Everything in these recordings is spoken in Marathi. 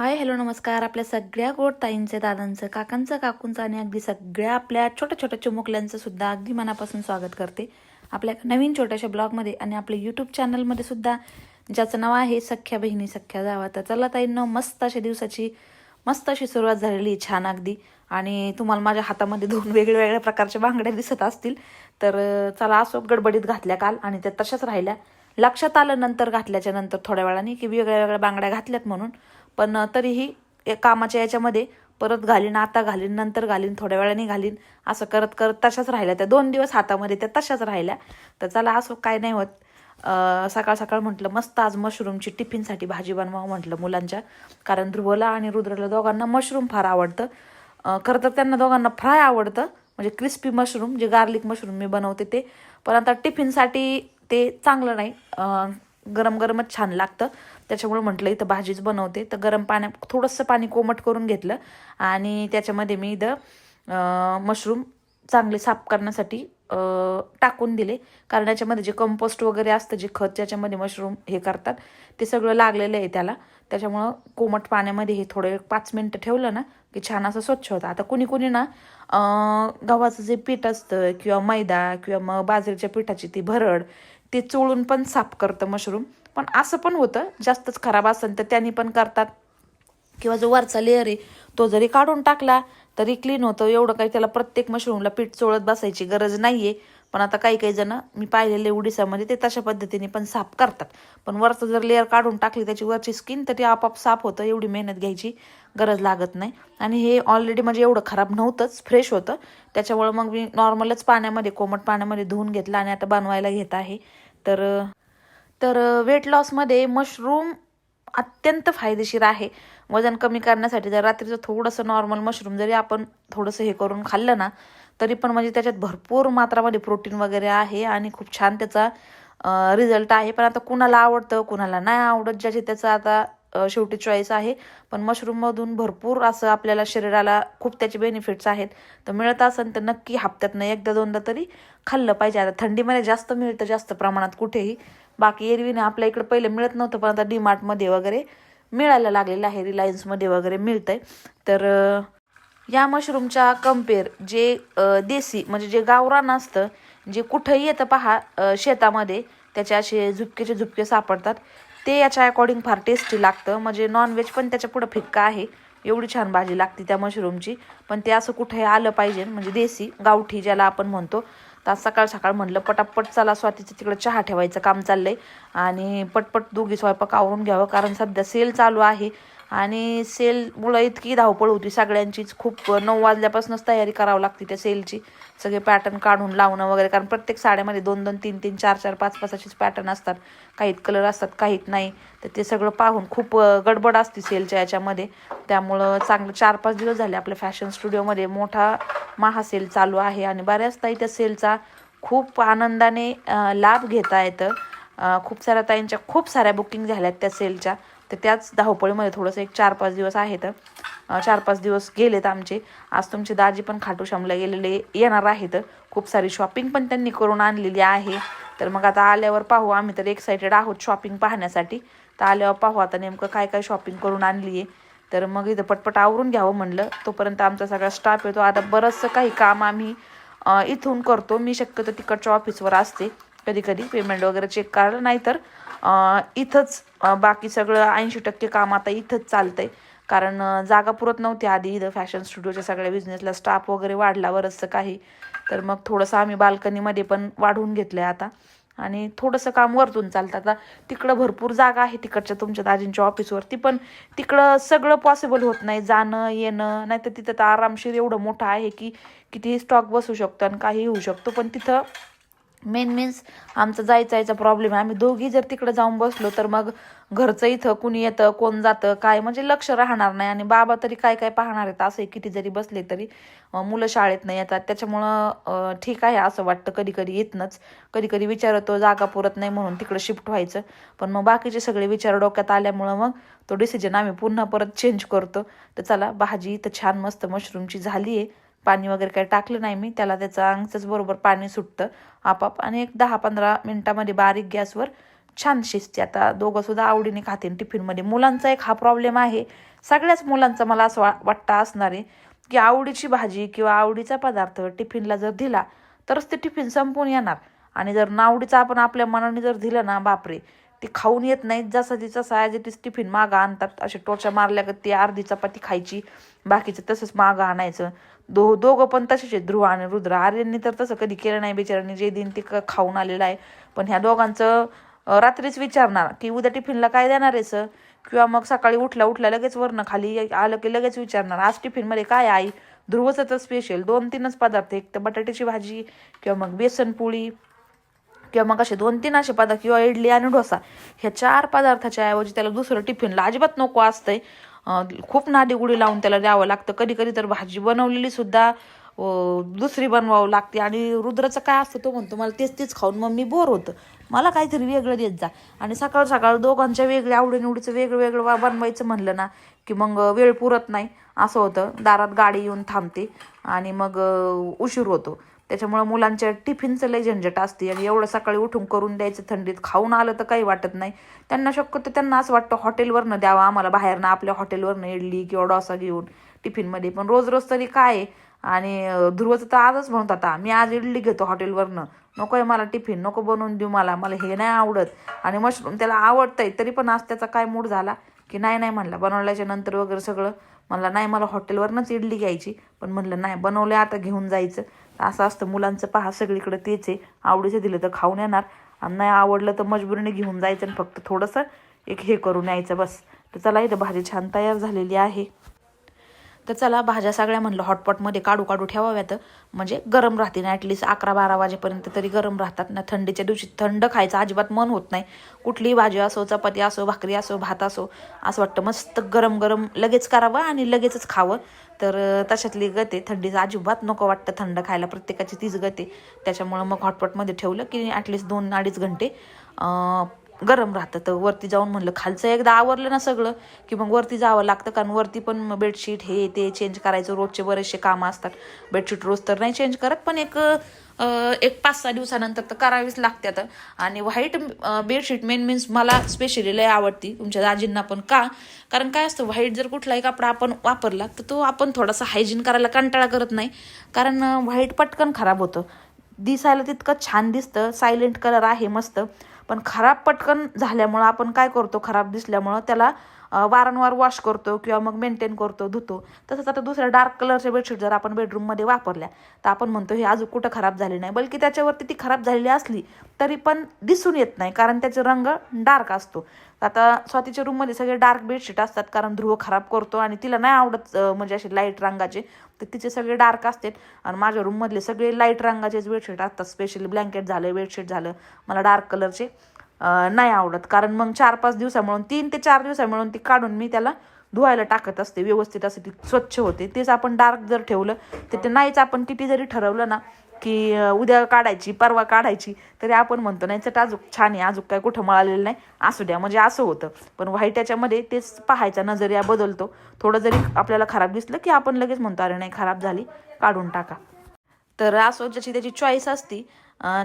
हाय हॅलो नमस्कार. आपल्या सगळ्या गोड दादांचं काकांचं काकूंचं आणि अगदी सगळ्या आपल्या छोट्या छोट्या चिमुकल्यांचं सुद्धा अगदी मनापासून स्वागत करते. आपल्या नवीन छोट्याशा ब्लॉगमध्ये आणि आपल्या यूट्यूब चॅनलमध्ये सुद्धा ज्याचं नाव आहे सख्या बहिणी सख्या जावा. तर चला ताईंना मस्त अशा दिवसाची मस्त अशी सुरुवात झालेली आहे, छान अगदी. आणि तुम्हाला माझ्या हातामध्ये दोन वेगळ्या वेगळ्या प्रकारच्या बांगड्या दिसत असतील तर चला असो गडबडीत घातल्या काल आणि त्या तशाच राहिल्या. लक्षात आलं नंतर घातल्याच्या नंतर थोड्या वेळाने की वेगळ्या वेगळ्या बांगड्या घातल्यात म्हणून. पण तरीही या कामाच्या याच्यामध्ये परत घालीन आता घालीन नंतर घालीन थोड्या वेळाने घालीन असं करत करत तशाच राहिल्या. त्या दोन दिवस हातामध्ये त्या तशाच राहिल्या. तर चला असं काय नाही होत. सकाळ सकाळ म्हटलं मस्त आज मशरूमची टिफिनसाठी भाजी बनवावं म्हटलं मुलांच्या. कारण ध्रुवला आणि रुद्रला दोघांना मशरूम फार आवडतं. खरं तर त्यांना दोघांना फ्राय आवडतं. म्हणजे क्रिस्पी मशरूम जे गार्लिक मशरूम मी बनवते ते. पण आता टिफिनसाठी ते चांगलं नाही. गरम गरमच छान लागतं. त्याच्यामुळे म्हटलं इथं भाजीच बनवते. तर गरम पाण्यात थोडंसं पाणी कोमट करून घेतलं. आणि त्याच्यामध्ये मी इथं मशरूम चांगले साफ करण्यासाठी टाकून दिले. कारण याच्यामध्ये जे कंपोस्ट वगैरे असतं जे खत ज्याच्यामध्ये मशरूम हे करतात ते सगळं लागलेलं आहे त्याला. त्याच्यामुळं कोमट पाण्यामध्ये हे थोडं पाच मिनटं ठेवलं ना की छान असं स्वच्छ होतं. आता कुणी कुणी ना गव्हाचं जे पीठ असतं किंवा मैदा किंवा मग बाजरीच्या पिठाची ती भरड ते चोळून पण साफ करतं मशरूम. पण असं पण होतं जास्तच खराब असेल तर त्यांनी पण करतात. किंवा जो वरचा लेअर आहे तो जरी काढून टाकला तरी क्लीन होतं. एवढं काही त्याला प्रत्येक मशरूमला पीठ चोळत बसायची गरज नाही आहे पण आता काही काही जण मी पाहिलेले उडीसामध्ये ते तशा पद्धतीने पण साफ करतात. पण वरचं जर लेअर काढून टाकली त्याची वरची स्किन तर ती आपोआप साफ होतं एवढी मेहनत घ्यायची गरज लागत नाही. आणि हे ऑलरेडी म्हणजे एवढं खराब नव्हतंच फ्रेश होतं. त्याच्यामुळं मग मी नॉर्मलच पाण्यामध्ये कोमट पाण्यामध्ये धुवून घेतलं आणि आता बनवायला घेत आहे. तर तर वेट लॉसमध्ये मशरूम अत्यंत फायदेशीर आहे. वजन कमी करण्यासाठी जर रात्रीचं थोडंसं नॉर्मल मशरूम जरी आपण थोडंसं हे करून खाल्लं ना तरी पण म्हणजे त्याच्यात भरपूर मात्रामध्ये प्रोटीन वगैरे आहे आणि खूप छान त्याचा रिझल्ट आहे. पण आता कुणाला आवडतं कुणाला नाही आवडत ज्याचे त्याचं आता शेवटी चॉईस आहे. पण मशरूममधून भरपूर असं आपल्याला शरीराला खूप त्याचे बेनिफिट्स आहेत. तर मिळत असेल तर नक्की हप्त्यातनं एकदा दोनदा तरी खाल्लं पाहिजे. आता थंडीमध्ये जास्त मिळतं जास्त प्रमाणात कुठेही. बाकी एरवीने आपल्या इकडं पहिले मिळत नव्हतं पण आता डीमार्टमध्ये वगैरे मिळायला लागलेलं आहे रिलायन्समध्ये वगैरे मिळतंय. तर या मशरूमच्या कंपेअर जे देसी म्हणजे जे गावरान असतं जे कुठंही येतं पहा शेतामध्ये त्याचे असे झुपकेचे झुपके सापडतात. ते याच्या अकॉर्डिंग फार टेस्टी लागतं. म्हणजे नॉनव्हेज पण त्याच्या पुढं फिक्का आहे. एवढी छान भाजी लागते त्या मशरूमची पण ते असं कुठे आलं पाहिजे. म्हणजे देसी गावठी ज्याला आपण म्हणतो तर सकाळ सकाळ म्हणलं पटापट चला स्वातीचं तिकडं चहा ठेवायचं काम चाललंय. आणि पटपट दोघी स्वयंपाक आवरून घ्यावं कारण सध्या सेल चालू आहे. आणि सेलमुळं इतकी धावपळ होती सगळ्यांचीच खूप. नऊ वाजल्यापासूनच तयारी करावं लागते त्या सेलची. सगळे पॅटर्न काढून लावणं वगैरे कारण प्रत्येक साड्यामध्ये दोन दोन तीन तीन चार चार पाच पाच असेच पॅटर्न असतात. काहीत कलर असतात काहीत नाही. तर ते सगळं पाहून खूप गडबड असते सेलच्या याच्यामध्ये. त्यामुळं चांगलं चार पाच दिवस झाले आपल्या फॅशन स्टुडिओमध्ये मोठा महासेल चालू आहे आणि बऱ्याच ताई त्या सेलचा खूप आनंदाने लाभ घेता येतं खूप साऱ्या ताईंच्या खूप साऱ्या बुकिंग झाल्यात त्या सेलच्या. तर त्याच धावपळीमध्ये थोडंसं एक चार पाच दिवस आहेत चार पाच दिवस गेलेत आमचे. आज तुमचे दाजी पण खाटू श्यामला गेलेले येणार आहेत खूप सारी शॉपिंग पण त्यांनी करून आणलेली आहे. तर मग आता आल्यावर पाहू आम्ही तर एक्सायटेड आहोत शॉपिंग पाहण्यासाठी. तर आल्यावर पाहू आता नेमकं काय काय शॉपिंग करून आणली आहे. तर मग इथं पटपट आवरून घ्यावं म्हणलं. तोपर्यंत आमचा सगळा स्टाफ येतो. आता बरंचसं काही काम आम्ही इथून करतो. मी शक्यतो तिकडच्या ऑफिसवर असते. कधी कधी पेमेंट वगैरे चेक करायला नाही तर इथंच बाकी सगळं ऐंशी टक्के काम आता इथंच चालतंय. कारण जागा पुरत नव्हती आधी इथं फॅशन स्टुडिओच्या सगळ्या बिझनेसला स्टाफ वगैरे वाढला बरंचसं काही. तर मग थोडंसं आम्ही बाल्कनीमध्ये पण वाढवून घेतलं आहे आता. आणि थोडंसं काम वरतून चालतं. आता तिकडं भरपूर जागा आहे तिकडच्या तुमच्या दाजींच्या ऑफिसवरती पण तिकडं सगळं पॉसिबल होत नाही. जाणं येणं नाही तर तिथं तर आरामशीर एवढं मोठं आहे की कितीही स्टॉक बसू शकतो आणि काही होऊ शकतो. पण तिथं मेन मीन्स आमचं जायचा यायचा प्रॉब्लेम आहे. आम्ही दोघी जर तिकडे जाऊन बसलो तर मग घरचं इथं कुणी येतं कोण जातं काय? म्हणजे लक्ष राहणार नाही. आणि बाबा तरी काय काय पाहणार आहेत? असं किती जरी बसले तरी मुलं शाळेत नाही येतात. त्याच्यामुळं ठीक आहे असं वाटतं. कधी कधी येतनंच. कधी कधी विचारतो जागा पुरत नाही म्हणून तिकडे शिफ्ट व्हायचं. पण मग बाकीचे सगळे विचार डोक्यात आल्यामुळं मग तो डिसिजन आम्ही पुन्हा परत चेंज करतो. तर चला भाजी इथं छान मस्त मशरूमची झाली आहे पाणी वगैरे काही टाकलं नाही मी त्याला त्याचं अंगचंच बरोबर पाणी सुटतं आपाप. आणि एक दहा पंधरा मिनटामध्ये बारीक गॅसवर छान शिजते. आता दोघंसुद्धा आवडीने खातील टिफिनमध्ये. मुलांचा एक हा प्रॉब्लेम आहे. सगळ्याच मुलांचा मला असं वा वाटतं असणार आहे की आवडीची भाजी किंवा आवडीचा पदार्थ टिफिनला जर दिला तरच ते टिफिन संपून येणार. आणि जर नावडीचा आपण आपल्या मनाने जर दिलं ना बापरे ते खाऊन येत नाहीत. जसं तिचा तसं ॲज इट इज टिफिन मागं आणतात. असे टोचा मारल्या का ती अर्धी चपाती खायची. बाकीचं तसंच मागं आणायचं. दो दोघं पण तसेच आहेत ध्रुव आणि रुद्र. आर्यांनी तर तसं कधी केलं नाही बिचारांनी जे दिन ते क- खाऊन आलेलं आहे. पण ह्या दोघांचं रात्रीच विचारणार की उद्या टिफिनला काय देणार आहे सर? किंवा मग सकाळी उठल्या उठल्या लगेच वरनं खाली आलं की लगेच विचारणार आज टिफिनमध्ये काय आहे? आई ध्रुवचं तर स्पेशल दोन तीनच पदार्थ एक तर बटाट्याची भाजी किंवा मग बेसन पोळी. किंवा मग असे दोन तीन असे पदार्थ किंवा इडली आणि डोसा ह्या चार पदार्थाच्या ऐवजी त्याला दुसरं टिफिनला अजिबात नको असतंय. खूप नाडीगुडी लावून त्याला द्यावं लागतं. कधी कधी तर भाजी बनवलेली सुद्धा दुसरी बनवावं लागते. आणि रुद्राचं काय असतं तो म्हणतो मला तेच तेच खाऊन मग मी बोर होतं. मला काहीतरी वेगळं देत जा. आणि सकाळ सकाळ दोघांच्या वेगळ्या आवडीनिवडीचं वेगळं वेगळं बनवायचं म्हणलं ना की मग वेळ पुरत नाही. असं होतं. दारात गाडी येऊन थांबते. आणि मग उशीर होतो. त्याच्यामुळं मुलांच्या टिफिनचं लय झंझट असते आणि एवढं सकाळी उठून करून द्यायचं थंडीत खाऊन आलं तर काही वाटत नाही. त्यांना शक्यतो त्यांना असं वाटतं हॉटेलवरनं द्यावं आम्हाला बाहेरनं आपल्या हॉटेलवरनं इडली किंवा डोसा घेऊन टिफिनमध्ये. पण रोज रोज तरी काय आणि ध्रुवचं तर आजच म्हणत आता मी आज इडली घेतो हॉटेलवरनं. नको आहे मला टिफिन नको बनवून देऊ मला मला हे नाही आवडत. आणि मशरूम त्याला आवडतंय तरी पण आज त्याचा काय मूड झाला? की नाही नाही म्हणला. बनवल्याच्या नंतर वगैरे सगळं मला नाही मला हॉटेलवरनंच इडली घ्यायची. पण म्हणलं नाही बनवलं आता घेऊन जायचं. असं असतं मुलांचं पहा सगळीकडे तेच आहे. आवडीचं दिलं तर खाऊन येणार. आणि नाही आवडलं तर मजबुरीने घेऊन जायचं आणि फक्त थोडंसं एक हे करून यायचं बस. तर चला इथं भाजी छान तयार झालेली आहे. तर चला भाज्या सगळ्या म्हणलं हॉटपॉटमध्ये काढू काढू ठेवाव्यात. म्हणजे गरम राहते ना ॲटलिस्ट अकरा बारा वाजेपर्यंत तरी गरम राहतात ना. थंडीच्या दिवशी थंड खायचं अजिबात मन होत नाही. कुठलीही भाजी असो चपाती असो भाकरी असो भात असो असं वाटतं मस्त गरम गरम लगेच करावं आणि लगेचच खावं. तर तशातली गते. थंडीचं अजिबात नको वाटतं थंड खायला. प्रत्येकाची तीच गते. त्याच्यामुळं मग हॉटपॉटमध्ये ठेवलं की ॲटलिस्ट दोन अडीच घंटे गरम राहतं. तर वरती जाऊन म्हणलं खालचं एकदा आवरलं ना सगळं की मग वरती जावं लागतं. कारण वरती पण बेडशीट हे ते चेंज करायचं. रोजचे बरेचसे कामं असतात. बेडशीट रोज तर नाही चेंज करत पण एक एक पाच सहा दिवसानंतर तर करावीच लागतात आणि व्हाईट बेडशीट मेन मीन्स मला स्पेशली लय आवडती. तुमच्या दाजींना पण का? कारण काय असतं व्हाईट जर कुठलाही कपडा आपण वापरला तर तो आपण थोडासा हायजीन करायला कंटाळा करत नाही. कारण व्हाईट पटकन खराब होतं. दिसायला तितकं छान दिसतं. सायलेंट कलर आहे मस्त. पण खराब पटकन झाल्यामुळं आपण काय करतो खराब दिसल्यामुळं त्याला वारंवार वॉश करतो किंवा मग मेंटेन करतो धुतो. तसंच आता दुसऱ्या डार्क कलरच्या बेडशीट जर आपण बेडरूममध्ये वापरल्या तर आपण म्हणतो हे अजून कुठं खराब झाली नाही. बल्कि त्याच्यावरती ती खराब झालेली असली तरी पण दिसून येत नाही कारण त्याचा रंग डार्क असतो. आता स्वातीच्या रूममध्ये सगळे डार्क बेडशीट असतात कारण ध्रुव खराब करतो आणि तिला नाही आवडत म्हणजे असे लाइट रंगाचे तर तिचे सगळे डार्क असतात. आणि माझ्या रूममधले सगळे लाइट रंगाचेच बेडशीट असतात. स्पेशली ब्लँकेट झालं बेडशीट झालं मला डार्क कलरचे नाही आवडत. कारण मग चार पाच दिवसा मिळून तीन ते चार दिवसा मिळून ती काढून मी त्याला धुवायला टाकत असते. व्यवस्थित असं ती स्वच्छ होते. तेच आपण डार्क जर ठेवलं तर ते नाहीच आपण किती जरी ठरवलं ना की उद्या काढायची परवा काढायची तरी आपण म्हणतो नाही चट अजूक छान आहे अजूक काय कुठं मळालेलं नाही. असू द्या म्हणजे असं होतं. पण व्हाईट याच्यामध्ये तेच पाहायचा नजरिया बदलतो. थोडं जरी आपल्याला खराब दिसलं की आपण लगेच म्हणतो अरे नाही खराब झाली काढून टाका. तर असो ज्याची त्याची चॉईस असती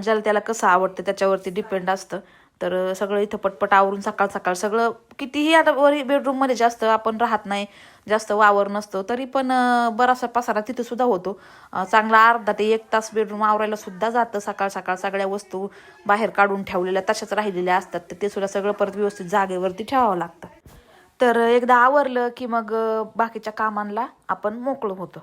ज्याला त्याला कसं आवडतं त्याच्यावरती डिपेंड असतं. तर सगळं इथं पटपट आवरून सकाळ सकाळ सगळं कितीही आता वरी बेडरूममध्ये जास्त आपण राहत नाही जास्त वावर नसतो तरी पण बराचसा पसारा तिथं सुद्धा होतो. चांगला अर्धा ते एक तास बेडरूम आवरायला सुद्धा जातं सकाळ सकाळ सगळ्या वस्तू बाहेर काढून ठेवलेल्या तशाच राहिलेल्या असतात तर ते सुद्धा सगळं परत व्यवस्थित जागेवरती ठेवावं लागतं. तर एकदा आवरलं की मग बाकीच्या कामांना आपण मोकळं होतो.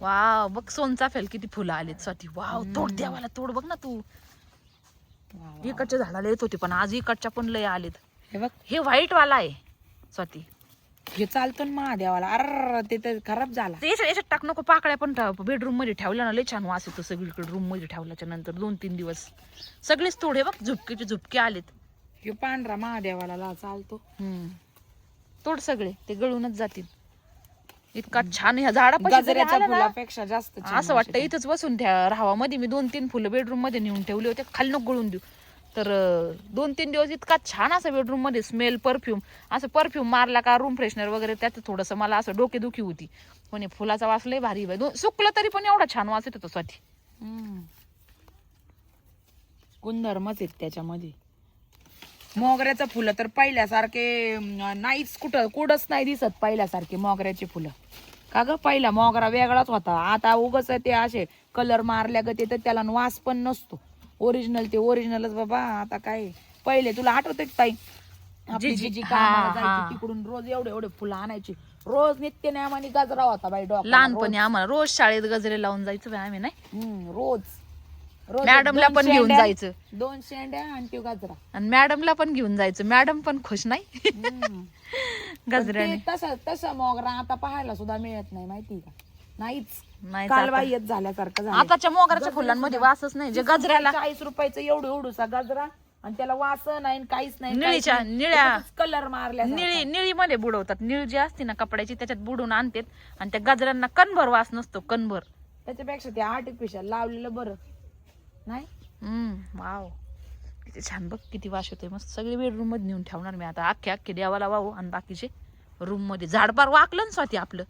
वाव बघ सोनचाफेल किती फुलं आलेत स्वाती. वाव तोड देवाला तोड बघ ना तू. इकडच्या झाडाला येत होते पण आज इकडच्या पण लय आलेत. हे बघ. हे व्हाईट वाला आहे स्वाती. हे चालतो ना महादेवाला. अर ते तर खराब झाला. ते याच्यात टाक नको पाकळ्या पण बेडरूममध्ये ठेवल्या ना लय छान वास येतो सगळीकडे रूममध्ये ठेवल्याच्या नंतर दोन तीन दिवस. सगळेच तोडे बघ झुपकेचे झुपके आलेत. हे पांढरा महादेवाला ला चालतो. हम्म. तोड सगळे ते गळूनच जातील. इतका छान ह्या गजऱ्याच्या ना, फुलापेक्षा जास्त छान असं वाटतं वाटतं इथंच बसून त्या राहावा. मध्ये मी दोन तीन फुलं बेडरूममध्ये नेऊन ठेवले होते. खाली नको गळून देऊ. तर अं, दोन तीन दिवस इतका छान असं बेडरूममध्ये स्मेल परफ्यूम असं परफ्यूम मारला का रूम फ्रेशनर वगैरे त्यात थोडस मला असं डोकेदुखी होती. पण हे फुलाचा वास लय भारी बाई. दोन- सुकलं तरी पण एवढा छान वास येत स्वाती. हम्म. गुणधर्मच आहेत त्याच्यामध्ये. मोगऱ्याचं फुलं तर पहिल्यासारखे नाहीच कुठं कुठंच नाही दिसत पहिल्यासारखे मोगऱ्याची फुलं. का ग? पहिला मोगरा वेगळाच होता. आता उगच ते असे कलर मारल्या ग ते तर त्याला वास पण नसतो. ओरिजिनल ते ओरिजिनलच बाबा आता काय? पहिले तुला आठवते ताई? आपली जी- जी- जी. जायची तिकडून रोज एवढे एवढे फुलं आणायची. रोज नित्य नियमाने गजरा होता बाई डॉक्टर लहानपणी आम्हाला रोज शाळेत गजरे लावून जायचं बाई आम्ही नाही? रोज. रोज मॅडमला दोन पण घेऊन शेंड्या- जायचं. दोन शेंड्या आणि तो गजरा. आणि मॅडमला पण घेऊन जायचं. मॅडम पण खुश नाही. हम्म. गजऱ्याने. पण ते तसं तसं मोगरा आता पाहायला सुद्धा मिळत नाही माहिती का? नाहीच. नाही कालबाह्यच झाल्यासारखं झालं आताच्या मोगऱ्याच्या फुलांमध्ये वासच नाही. जे गजऱ्याला चाळीस रुपयाचं एवढं एवढूसा गजरा आणि त्याला वास नाही आणि काहीच नाही. निळीच्या- निळ्या- कलर मारल्या निळी निळीमध्ये बुडवतात. निळ जी असते ना कपड्याची त्याच्यात बुडवून आणतात. आणि त्या गजऱ्यांना कणभर वास नसतो कणभर. त्याच्यापेक्षा ते आर्टिफिशियल लावलेलं बरं. नाही? हम्म. वाव. किती छान बघ किती वास होते मस्त सगळे बेडरूममध्ये नेऊन ठेवणार मी आता. अख्खे अख्खे देवाला वाहू आणि बाकीचे रूममध्ये. झाड बार वाकलं ना स्वाती आपलं.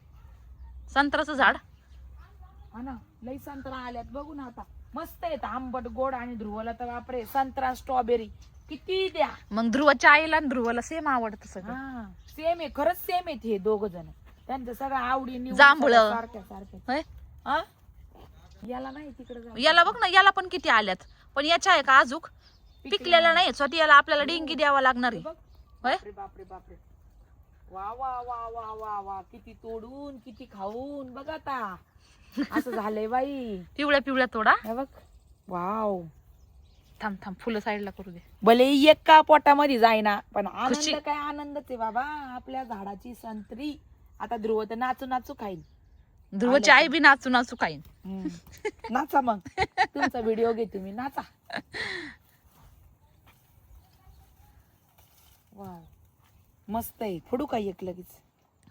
संत्राचं झाड. हा ना लई संत्रा आल्यात. बघू ना आता. मस्त येत आंबट गोड आणि ध्रुवला तर बापरे. संत्रा स्ट्रॉबेरी किती द्या. मग ध्रुवाच्या आईला आणि ध्रुवाला सेम आवडतं सगळं. हा सेम आहे. खरंच सेम आहेत हे दोघ जण. त्यांचं सगळं आवडी निवडी जांभळं. सगळं सारख्या सारख्या होय? हा? याला नाही तिकडे. याला बघ ना याला पण किती आल्यात. पण याच्या आहे का अजूक? पिकलेला नाही. स्वाती याला आपल्याला डेंगी द्यावा लागणार आहे. बघ. होय? बापरे बापरे बापरे. वा वा वा वा वा वा. किती तोडून किती खाऊन. बघ आता. असं झालंय बाई. पिवळ्या पिवळ्या तोडा. हे बघ. वाव. थांब थांब. फुलं साईडला करू दे. भले एक का पोटामध्ये जाईना पण खुशी. आनंद काय आनंदच आहे बाबा. आपल्या झाडाची संत्री. आता ध्रुव तर नाचू नाचू खाईन. ध्रुवची आई बी नाचू नाचू हम्म. नाचा मग. तुमचा व्हिडिओ घेते मी. नाचा. वाव मस्त आहे. फोडू काय एक लगेच?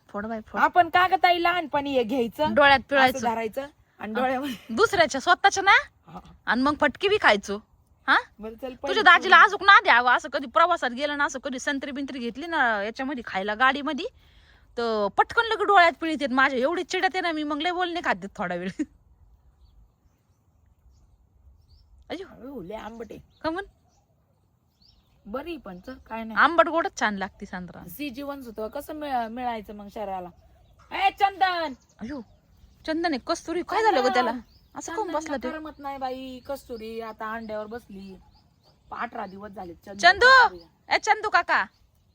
फोड बाय फोड. आपण का ग ताई लहानपणी हे घ्यायचं? डोळ्यात पिळायचं. धरायचं आणि डोळ्यामध्ये दुसऱ्याच्या स्वतःच्या ना. आणि मग फटकी बी खायचो. हा? बरं चल तुझ्या दाजीला अजून ना द्यावं. असं कधी प्रवासात गेलं ना असं कधी संत्री बिंत्री घेतली ना याच्यामध्ये खायला गाडीमध्ये? तर पटकन लगे डोळ्यात पिळीत येत. माझ्या एवढी चिडत आहे ना मी मग लय बोलणे खाते थोडा वेळ. लय आंबट कमन? बरी पण काय नाही. आंबट गोडच छान लागते सांद्रा. सी जीवन होतं कसं मिळ- मिळायचं मग शरीराला? ए चंदन! अयो चंदन आहे कस्तुरी काय झालं ग त्याला? असं कोण बसलं ते? करमत नाही बाई कस्तुरी आता अंड्यावर बसली. अठरा दिवस झाले चंदू. ए चंदू काका!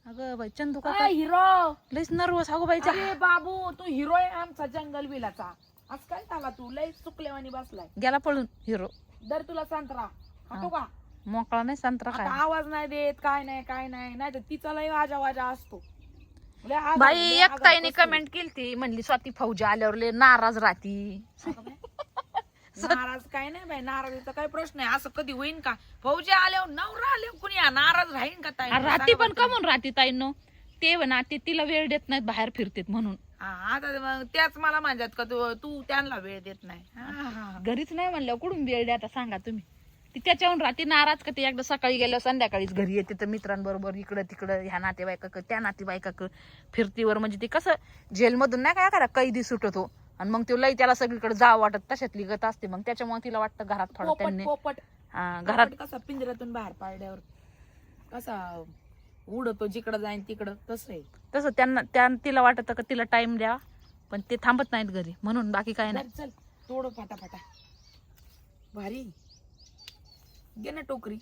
अगं बाई चंदू काका ए, हिरो? लईच नर्वस अगो बाई त्या- अरे बाबू तू हिरो आहे आमचा जंगल बिलाचा आज काय झाला तू? लय चुकलेवानी बसलाय. गेला पळून हिरो. दर तुला संत्रा. हटू का? मोकळा नाही संत्रा आता काय? आवाज नाही देत काय नाही काय नाही. नाही तर तिचा लय वाजा वाजा असतो. लय बाई लय एक ताईने. कमेंट केली म्हणली स्वाती फौजी आल्यावर लय नाराज राहती. नाराज काय नाही बाई नाराजीचा काय प्रश्न आहे असं कधी होईन का? फौजी आल्यावर नवरा आल्यावर कुणी नाराज राहीन का ताई? राहती पण बरं कमून राहती ताईनो. ते ना ते तिला वेळ देत नाहीत बाहेर फिरतेत म्हणून. हा, आता मग त्याच मला म्हणतात का तू तू त्यांना वेळ देत नाही. हा, हा, हा. घरीच नाही म्हणलं कुठून वेळ द्या आता सांगा तुम्ही. ती त्याच्याहून राहते नाराज का ती एकदा सकाळी गेलं संध्याकाळीच घरी येते तर मित्रांबरोबर इकडं तिकडं ह्या नातेवाईका त्या नातेवाईका फिरतीवर. म्हणजे ते कसं जेलमधून नाही काय करा कैदी सुटतो. आणि मग ते लई त्याला सगळीकडे जावं वाटत तशातली गत असते. मग त्याच्यामुळे तिला वाटतं घरात थोडं पोपट त्यांनी पोपट. हा, घरात पोपट कसा पिंजऱ्यातून बाहेर पाडल्यावर कसा उडतो जिकडं जाईन तिकडं तसं आहे. तसं त्यांना त्या तिला वाटत का तिला टाइम द्या पण ते थांबत नाहीत घरी. म्हणून बाकी काय नाही. चल तोड फाटाफाटा. भारी. घे ना टोकरी.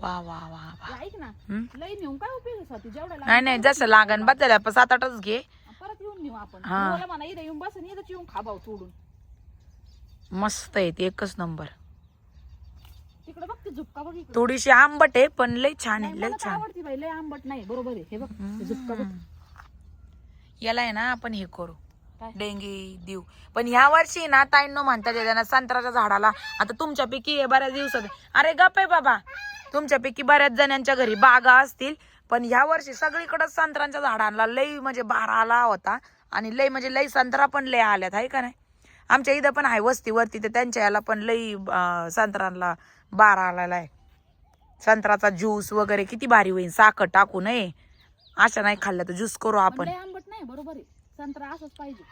वा वा वा वा. ऐक ना हम्म? लई नेऊन काय उपयोग जेवढा नाही नाही जसं लागन झाल्या सात आठच घे. परत येऊन नेऊ आपण. हा. मला म्हणा इथं येऊन इथंच येऊन खा भाऊ तोडून मस्त आहे ते एकच नंबर. तिकडे बघ ती झुपका बघ इकडे. थोडीशी आंबट आहे पण लय छान आहे लय मला तर छान. आवडती बाई लय आंबट नाही बरोबर आहे. हे बघ ते झुपका बघ. याला आहे ना आपण हे करू. काय? डेंगी देऊ पण ह्या वर्षी ना ताईंनो म्हणतात त्यांना संत्र्याच्या झाडाला आता तुमच्यापैकी हे बऱ्याच दिवसात अरे गप आहे बाबा. तुमच्यापैकी बऱ्याच जणांच्या घरी बागा असतील पण ह्या वर्षी सगळीकडे संत्र्यांच्या झाडांना लई म्हणजे बारा आला होता. आणि लई म्हणजे लई संत्रा पण लय आल्यात आहे का नाही? आमच्या इथं पण आहे वस्तीवरती तर त्यांच्या याला पण लई अं, संत्र्यांना बारा आलेला आहे. संत्र्याचा ज्यूस वगैरे किती भारी होईल साखर टाकू नये. अशा नाही खाल्ल्या तर ज्यूस करू पण आपण. लय आंबट नाही बरोबर आहे. संत्रा असंच पाहिजे.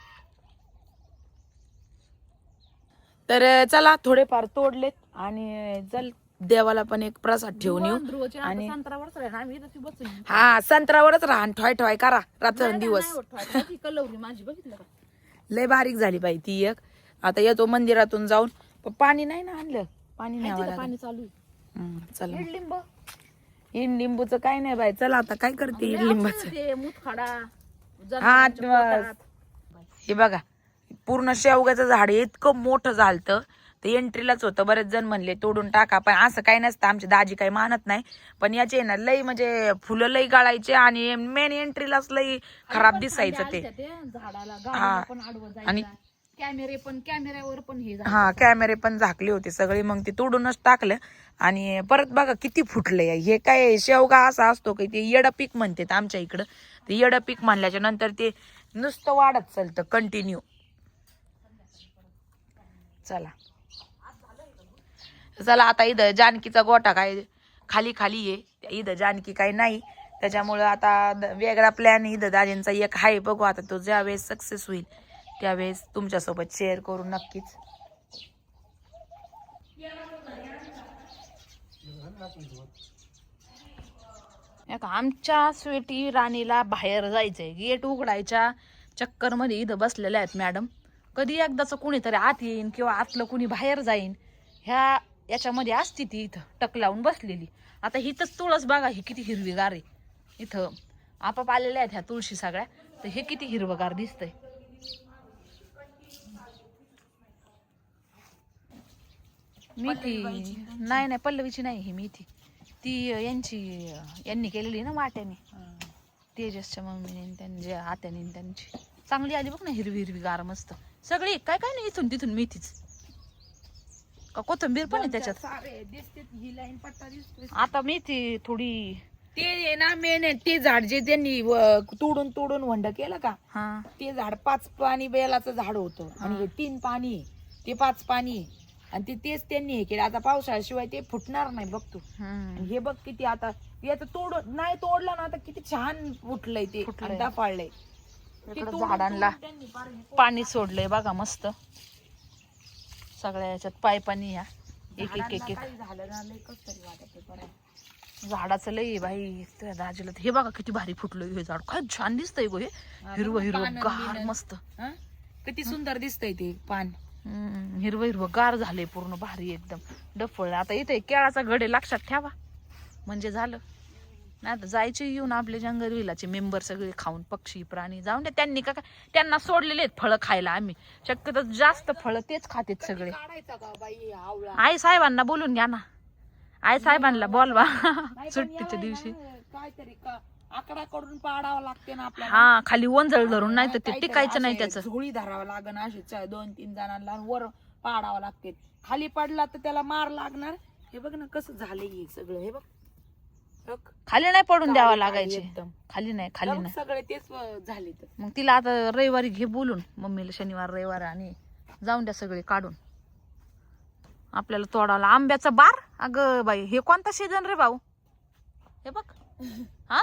तर चला थोडेफार तोडलेत आणि चल देवाला पण एक प्रसाद ठेवून येऊ. आणि- संत्रावरच राहील आम्ही इथं ती बसून. येऊ. हा संत्रावरच राहा आणि ठॉय ठॉय करा. रात्र नाही, दिवस. नाही होत ठेवायचं. ती कलवरी माझी बघितलं का? लय बारीक झाली बाई ती एक. आता येतो मंदिरातून जाऊन. पण पाणी नाही ना आणलं? पाणी तिथं लागेल पाणी चालू आहे. हम्म, चला. इडलिंब इडलिंबूचं काय नाही बाई. चला आता काय करते इडलिंबाचं ते मुतखडा हा, जनावरांच्या बस. पोटात. हे बघा पूर्ण शेवग्याचं झाड इतकं मोठं झालतं. ते एंट्रीलाच होतं. बरेच जण म्हणले तोडून टाका. पण असं काही नसतं. आमची दाजी काही मानत नाही. पण याचे ना लई म्हणजे फुलं लई गाळायचे आणि मेन एंट्रीलाच लई खराब दिसायचं ते. झाडाला. हा. आणि- कॅमेरे पण कॅमेऱ्यावर पण हे हा कॅमेरे पण झाकले होते सगळे. मग ते तोडूनच टाकलं. आणि परत बघा किती फुटले हे काय शेवगा असा असतो की ते येडं पीक म्हणतात आमच्या इकडं. ते येडं पीक म्हणल्याच्या नंतर ते नुसतं वाढत चालतं. कंटिन्यू चला. चला आता इथं जानकीचा गोटा काय खाली खाली आहे. इथं जानकी काय नाही. त्याच्यामुळं आता वेगळा प्लॅन इथं दाजींचा एक आहे. बघू आता तो ज्यावेळेस सक्सेस होईल त्यावेळेस तुमच्यासोबत शेअर करू नक्कीच. आमच्या स्वीटी राणीला बाहेर जायचंय. गेट उघडायच्या चक्करमध्ये इथं बसलेल्या आहेत मॅडम कधी एकदाच कुणीतरी आत येईन किंवा आतलं कुणी बाहेर जाईन ह्या याच्यामध्ये असती ती इथं टक लावून बसलेली. आता हिथंच तुळस बघा ही किती हिरवीगार आहे. इथं आपाप आलेल्या आहेत ह्या तुळशी सगळ्या. तर हे किती हिरवगार दिसतंय. मेथी नाही नाही पल्लवीची नाही ही मेथी. ती यांची यांनी केलेली ना वाट्याने. तेजसच्या मम्मीने त्यांच्या आत्याने त्यांची. चांगली आली बघ ना हिरवी हिरवी गार मस्त. सगळी काय काय नाही इथून तिथून मेथीच. का कोथंबीर पण आहे त्याच्यात? सारे दिसते ही लाईन पट्टा दिसतोय. आता मेथी थोडी ते आहे ना मेन आहे. ते झाड जे त्यांनी व- तोडून तोडून वंड केलं का हा. ते झाड पाच पाणी बेलाचं झाड होतं. आणि हे तीन पाणी आहे. ते पाच पाणी आहे. आणि ते तेच त्यांनी हे केलं. आता पावसाळ्याशिवाय ते फुटणार नाही बघ तू. हम्म. हे बघ किती आता याचं तोड नाही तोडलं ना आता किती छान फुटलंय ते फुटलंय. ते इकडं तोडून- झाडांना तोडून पाणी सोडलंय बघा मस्त. सगळ्या याच्यात पायपानी या. एक एक एक एक. झालं लय तरी वाटत बरं. झाडाचं लई बाई त्या दाजीला हे बघा किती भारी फुटलं हे झाड. काय छान दिसतंय गो हे. हिरवं हिरवं गार. मस्त. हं? किती सुंदर दिसतंय ते पान. हम्म, हिरवं हिरवं गार झालंय पूर्ण भारी एकदम. डफळ. आता इथे केळाचा घडे लक्षात ठेवा. म्हणजे झालं. नाही तर जायचे येऊन आपले जंगल विलाचे मेंबर सगळे खाऊन पक्षी प्राणी जाऊन दे. त्यांनी का काय त्यांना सोडलेले आहेत फळं खायला आम्ही. शक्यतो जास्त फळं तेच खातेत सगळे. आई साहेबांना बोलून घ्या ना. आई साहेबांना बोलवा. सुट्टीच्या दिवशी. आकडा कडून पाडावं लागते ना आपल्याला. हा खाली वंजळ धरून नाही तर ते टिकायचं नाही त्याचं. झोळी धरावं लागन असे दोन तीन जणांना वर पाडावं लागते. खाली पडला तर त्याला मार लागणार. हे बघ ना कसं झालंय हे सगळं. हे बघ. खाली नाही पडून द्यावा लागायचे. खाली नाही खाली नाही. सगळे तेच झाले तर. मग तिला आता रविवारी घे बोलून. मम्मीला शनिवार रविवार आणि जाऊन द्या सगळे काढून. आपल्याला तोडावला आंब्याचा बार? अगं बाई हे कोणता सीझन रे भाऊ? हे बघ. हा?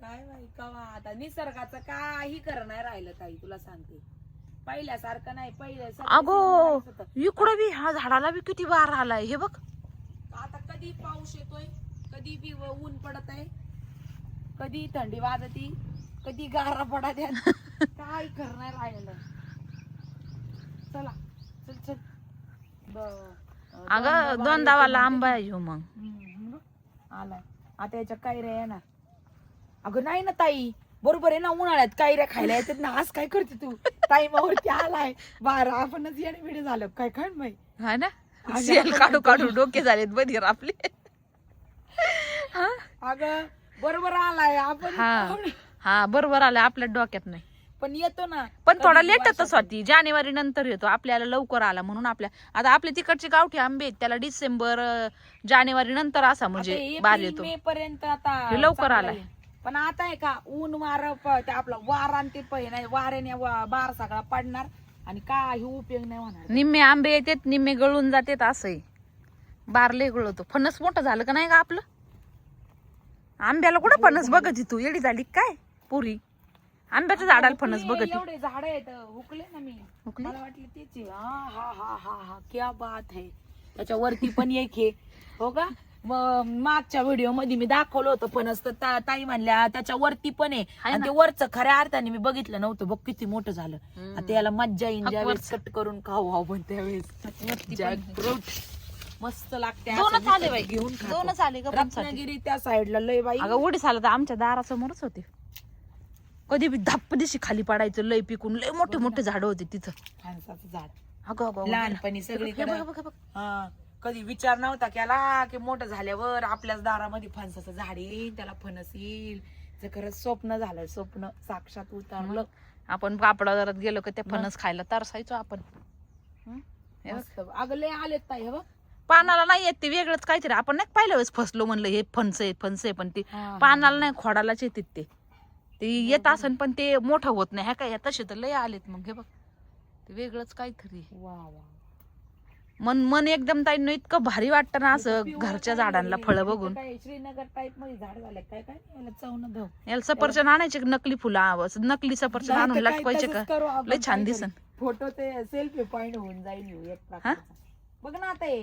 काय बाई कवा आता निसर्गाचं काही करणार राहिलं ताई तुला सांगते. पहिल्यासारखं नाही पहिल्या अगो. इकडं बी ह्या झाडाला बी किती बार आलाय हे बघ. आता कधी पाऊस येतोय? कधी बी ऊन पडत आहे कधी थंडी वाजती कधी गारा पडत आहेत काय करणार राहिलं चला चल चल. ब- अगं दोनदावाला आंबा येऊ मग. हम्म. आलाय. आता याच्या काय रे येणार. अगं नाही ना ताई. बरोबर आहे ना उन्हाळ्यात कैऱ्या खायला येतात ना आज काय करते तू? टाइमावरती आलाय. बारा आपणच येणे झालं. काय काय माहिती हा ना? आपण काढू काढू डोके झालेत बधीर आपले? अगं बरोबर आलाय. आपण हा. हा बरोबर आलं आपल्या डोक्यात नाही. पण येतो ना. पण थोडा लेटच. स्वाती जानेवारी नंतर येतो. आपल्याला लवकर आला म्हणून आपल्या आता आपले तिकडचे गावठी आंबे आहेत, त्याला डिसेंबर अं, जानेवारी नंतर असा म्हणजे बार येतो. मे पर्यंत आता हे लवकर चांगलं आलाय. आहे. पण आता आहे का ऊन वार प- ते आपला वार आणि ते पै नाही वाऱ्याने वा- बार सगळा पडणार आणि काही उपयोग नाही होणार. निम्मे आंबे येतात निम्मे गळून जातात असंही बारले गळतो. फणस मोठं झालं का नाही का आपलं? आंब्याला कुठं फणस बघत तू? येडी झाली काय पुरी? आंब्याच्या झाडाला फणस बघत. एवढे झाड आहेत. हुकले ना मी. हुकले? मला वाटलं तेच आहे. हा हा हा हा हा. क्या बात आहे. त्याच्यावरती पण एक हे हो का? मग मागच्या व्हिडिओमध्ये मी दाखवलं होतं फणस. तर ता- ताई म्हणल्या त्याच्यावरती पण आहे. आणि. ते वरचं खऱ्या अर्थाने मी बघितलं नव्हतं. बघ किती मोठं झालं. आता याला मज्जा येईन हा, ज्यावेळेस. कट करून खाऊ हा पण त्यावेळेस वरती पण. मस्त लागते दोनच आले बाई. घेऊन खातो. दोनच आले साठी? रत्नागिरी त्या साईडला लय बाई. अगं उडी झालं तर आमच्या दारासमोरच होते. कधी बी धप्प दिशी खाली पडायचं लय पिकून लय मोठे मोठे झाड होते तिथं. फणसाचं झाड. अगं अगं, अगं. लहानपणी हे सगळीकडे बघ, बघ, बघ. हा. कधी विचार नव्हता केला की मोठं झाल्यावर आपल्याच दारामध्ये फणसाचं झाड येईल त्याला फणस येईल. खरंच स्वप्न झालं स्वप्न साक्षात उतरलं. आपण पापडावरात गेलो का ते फणस खायला तरसायचो आपण. हं? हे बघ. मस्त. अगं लय आलेत ताई हे बघ. पानाला नाही येत ते वेगळंच काहीतरी. आपण नाही पहिल्या वेळेस फसलो म्हणलं हे फणस आहे फणस आहे पण ते पानाला नाही खोडालाच येतात ते. ते येत असन पण ते मोठं होत नाही. ह्या काय तसे तर लय आलेत मग हे बघ. ते वेगळंच काहीतरी. मन मन एकदम ताईनं इतकं भारी वाटतं ना असं घरच्या झाडांना फळं बघून. श्रीनगर टाईपमध्ये झाड झाले काय काय? याला चवण धव याला सफरचंद आणायचे का? नकली फुलं आव- नकली सफरचंद आणून लटकवायचे का? लय छान दिसन. फोटो ते सेल्फी पॉइंट होऊन जाईल ह्यो एक प्रकारचा. बघ ना आता हे.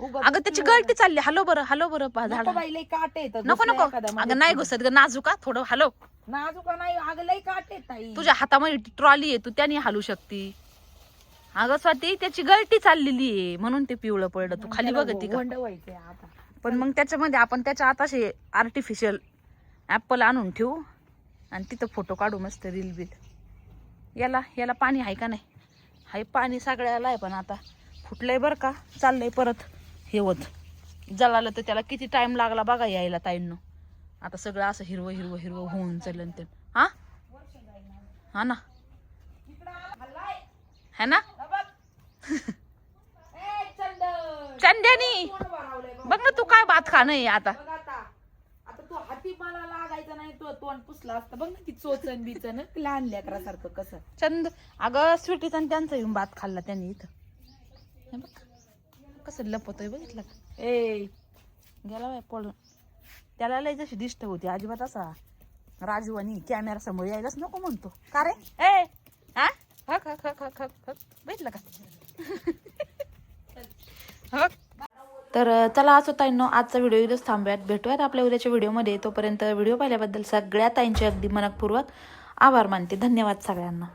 अगं त्याची गळती चालली. हलो बरं हलो बरं पा झाड नको काटे नको अगं नाही. घुसत ग नाजूका थोडं हलो. नाजूक नाही अगं लय काटे आहेत ताई. तुझ्या हातामध्ये ट्रॉली आहे तू त्याने हालू शकती. अगं स्वाती त्याची गळती चाललेली आहे. म्हणून ते पिवळं पडलं. तू खाली व्हायचंय आता. पण मग त्याच्यामध्ये आपण त्याच्या आत असे आर्टिफिशियल ऍपल आणून ठेवू. आणि तिथं फोटो काढू मस्त रील बिल. याला याला पाणी आहे का नाही? हाय पाणी सगळ्याला आहे पण आता. फुटलंय बरं का? चाललंय परत. हे होत. जळालं तर त्याला किती टाइम लागला बघा यायला ताईंनो. आता सगळं असं हिरवं हिरवं हिरवं होऊन चाललं ते. हा? हा ना? है ना! चंद्यानी! बघ. ना तू काय भात खाणं आहे आता. बघ आता. आता तू हाती मला लागायचं नाही तो तोंड पुसला असता. बघ ना ती चोचन बिचन लहान लेकरासारखं कसं. चंद अगं स्वीटीचा आणि त्यांचा येऊन भात खाल्ला त्यांनी इथं. बघ. कसं लपतोय बघितलं का? ए गेला बाय पळून. त्याला लय जशी दिष्ट होती अजिबात असा राजू आणि कॅमेरा समोर यायलाच नको म्हणतो. का रे? ए हा? हक हक हक हक हक हक. बघितलं का? हक. तर चला असं ताईंनो आजचा व्हिडिओ इथंच थांबूयात. भेटूयात आपल्या उद्याच्या व्हिडिओमध्ये तोपर्यंत व्हिडिओ पाहिल्याबद्दल सगळ्या ताईंचे अगदी मनपूर्वक आभार मानते. धन्यवाद सगळ्यांना.